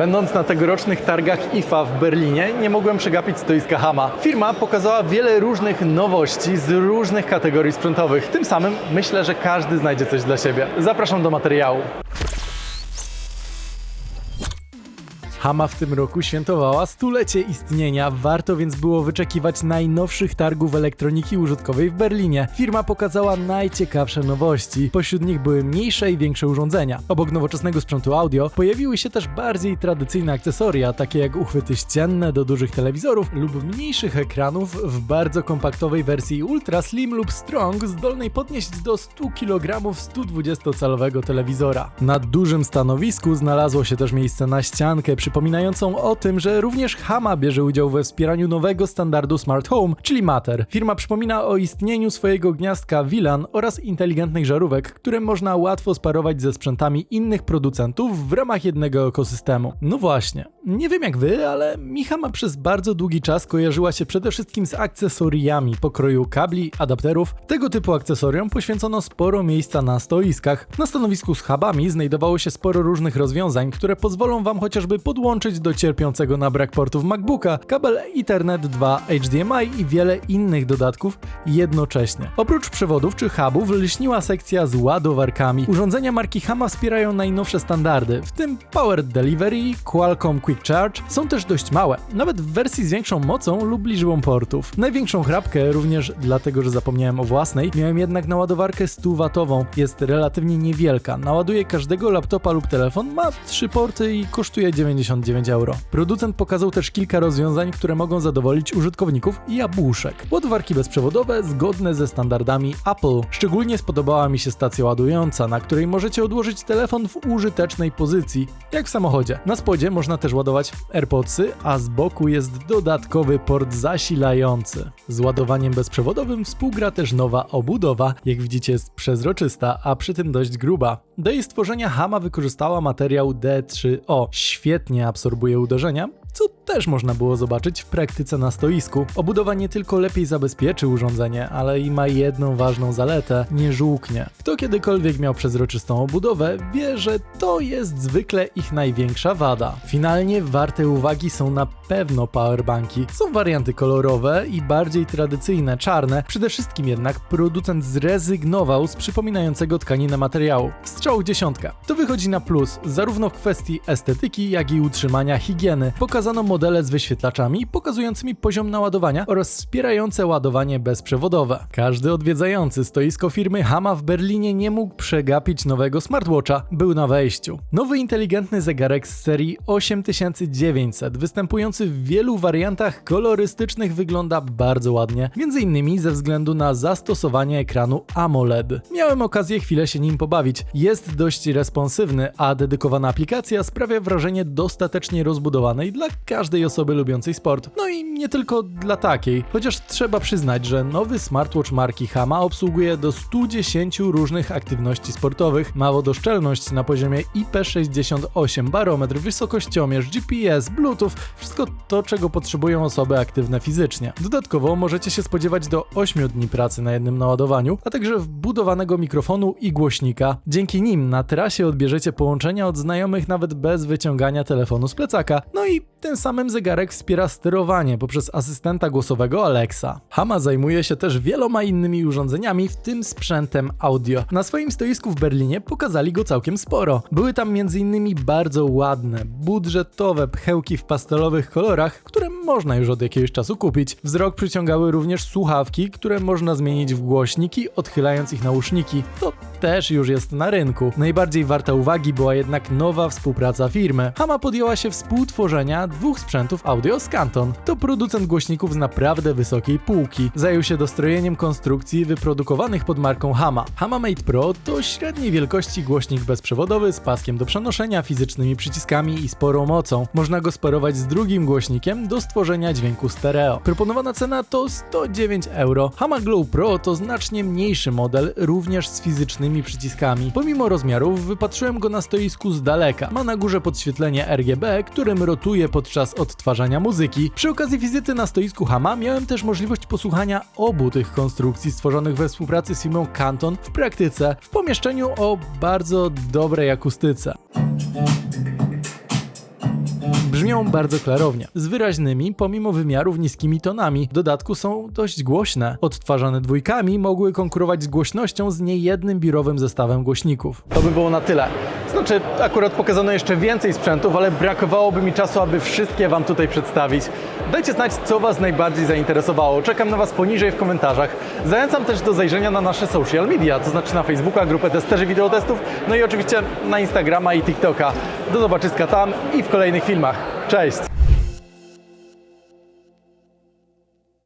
Będąc na tegorocznych targach IFA w Berlinie, nie mogłem przegapić stoiska Hama. Firma pokazała wiele różnych nowości z różnych kategorii sprzętowych. Tym samym myślę, że każdy znajdzie coś dla siebie. Zapraszam do materiału. Hama w tym roku świętowała stulecie istnienia, warto więc było wyczekiwać najnowszych targów elektroniki użytkowej w Berlinie. Firma pokazała najciekawsze nowości. Pośród nich były mniejsze i większe urządzenia. Obok nowoczesnego sprzętu audio pojawiły się też bardziej tradycyjne akcesoria, takie jak uchwyty ścienne do dużych telewizorów lub mniejszych ekranów w bardzo kompaktowej wersji Ultra Slim lub Strong zdolnej podnieść do 100 kg 120-calowego telewizora. Na dużym stanowisku znalazło się też miejsce na ściankę przypominającą o tym, że również Hama bierze udział we wspieraniu nowego standardu Smart Home, czyli Matter. Firma przypomina o istnieniu swojego gniazdka VLAN oraz inteligentnych żarówek, które można łatwo sparować ze sprzętami innych producentów w ramach jednego ekosystemu. No właśnie, nie wiem jak wy, ale mi Hama przez bardzo długi czas kojarzyła się przede wszystkim z akcesoriami pokroju kabli, adapterów. Tego typu akcesoriom poświęcono sporo miejsca na stoiskach. Na stanowisku z hubami znajdowało się sporo różnych rozwiązań, które pozwolą wam chociażby podłączyć do cierpiącego na brak portów MacBooka kabel Ethernet 2 HDMI i wiele innych dodatków jednocześnie. Oprócz przewodów czy hubów lśniła sekcja z ładowarkami. Urządzenia marki Hama wspierają najnowsze standardy, w tym Powered Delivery, Qualcomm Quick Charge. Są też dość małe, nawet w wersji z większą mocą lub liczbą portów. Największą chrapkę, również dlatego, że zapomniałem o własnej, miałem jednak na ładowarkę 100W. Jest relatywnie niewielka, naładuje każdego laptopa lub telefon, ma 3 porty i kosztuje 99 euro. Producent pokazał też kilka rozwiązań, które mogą zadowolić użytkowników jabłuszek. Ładowarki bezprzewodowe zgodne ze standardami Apple. Szczególnie spodobała mi się stacja ładująca, na której możecie odłożyć telefon w użytecznej pozycji, jak w samochodzie. Na spodzie można też ładować AirPodsy, a z boku jest dodatkowy port zasilający. Z ładowaniem bezprzewodowym współgra też nowa obudowa, jak widzicie jest przezroczysta, a przy tym dość gruba. Do jej stworzenia Hama wykorzystała materiał D3O. Świetnie absorbuje uderzenia, co też można było zobaczyć w praktyce na stoisku. Obudowa nie tylko lepiej zabezpieczy urządzenie, ale i ma jedną ważną zaletę nie żółknie. Kto kiedykolwiek miał przezroczystą obudowę, wie, że to jest zwykle ich największa wada. Finalnie warte uwagi są na pewno powerbanki. Są warianty kolorowe i bardziej tradycyjne, czarne. Przede wszystkim jednak producent zrezygnował z przypominającego tkaninę materiału. Strzał dziesiątka. To wychodzi na plus, zarówno w kwestii estetyki, jak i utrzymania higieny. Pokazano modele z wyświetlaczami pokazującymi poziom naładowania oraz wspierające ładowanie bezprzewodowe. Każdy odwiedzający stoisko firmy Hama w Berlinie nie mógł przegapić nowego smartwatcha. Był na wejściu. Nowy inteligentny zegarek z serii 8900, występujący w wielu wariantach kolorystycznych, wygląda bardzo ładnie, między innymi ze względu na zastosowanie ekranu AMOLED. Miałem okazję chwilę się nim pobawić. Jest dość responsywny, a dedykowana aplikacja sprawia wrażenie dostatecznie rozbudowanej dla każdej osoby lubiącej sport. No i nie tylko dla takiej, chociaż trzeba przyznać, że nowy smartwatch marki Hama obsługuje do 110 różnych aktywności sportowych, ma wodoszczelność na poziomie IP68, barometr, wysokościomierz, GPS, Bluetooth, wszystko to, czego potrzebują osoby aktywne fizycznie. Dodatkowo możecie się spodziewać do 8 dni pracy na jednym naładowaniu, a także wbudowanego mikrofonu i głośnika. Dzięki nim na trasie odbierzecie połączenia od znajomych nawet bez wyciągania telefonu z plecaka. No i tym samym zegarek wspiera sterowanie poprzez asystenta głosowego Alexa. Hama zajmuje się też wieloma innymi urządzeniami, w tym sprzętem audio. Na swoim stoisku w Berlinie pokazali go całkiem sporo. Były tam m.in. bardzo ładne, budżetowe pchełki w pastelowych kolorach, które można już od jakiegoś czasu kupić. Wzrok przyciągały również słuchawki, które można zmienić w głośniki, odchylając ich nauszniki. To też już jest na rynku. Najbardziej warta uwagi była jednak nowa współpraca firmy. Hama podjęła się współtworzenia dwóch sprzętów audio z Canton. To producent głośników z naprawdę wysokiej półki. Zajął się dostrojeniem konstrukcji wyprodukowanych pod marką Hama. Hama Mate Pro to średniej wielkości głośnik bezprzewodowy z paskiem do przenoszenia, fizycznymi przyciskami i sporą mocą. Można go sparować z drugim głośnikiem do stworzenia dźwięku stereo. Proponowana cena to 109 euro. Hama Glow Pro to znacznie mniejszy model, również z fizycznymi przyciskami. Pomimo rozmiarów wypatrzyłem go na stoisku z daleka. Ma na górze podświetlenie RGB, którym rotuje podczas odtwarzania muzyki. Przy okazji wizyty na stoisku Hama miałem też możliwość posłuchania obu tych konstrukcji stworzonych we współpracy z firmą Canton w praktyce w pomieszczeniu o bardzo dobrej akustyce. Brzmią bardzo klarownie, z wyraźnymi, pomimo wymiarów niskimi tonami. W dodatku są dość głośne. Odtwarzane dwójkami mogły konkurować z głośnością z niejednym biurowym zestawem głośników. To by było na tyle. Znaczy, akurat pokazano jeszcze więcej sprzętów, ale brakowałoby mi czasu, aby wszystkie Wam tutaj przedstawić. Dajcie znać, co Was najbardziej zainteresowało. Czekam na Was poniżej w komentarzach. Zachęcam też do zajrzenia na nasze social media, to znaczy na Facebooka, grupę testerzy wideotestów, no i oczywiście na Instagrama i TikToka. Do zobaczyska tam i w kolejnych filmach. Cześć!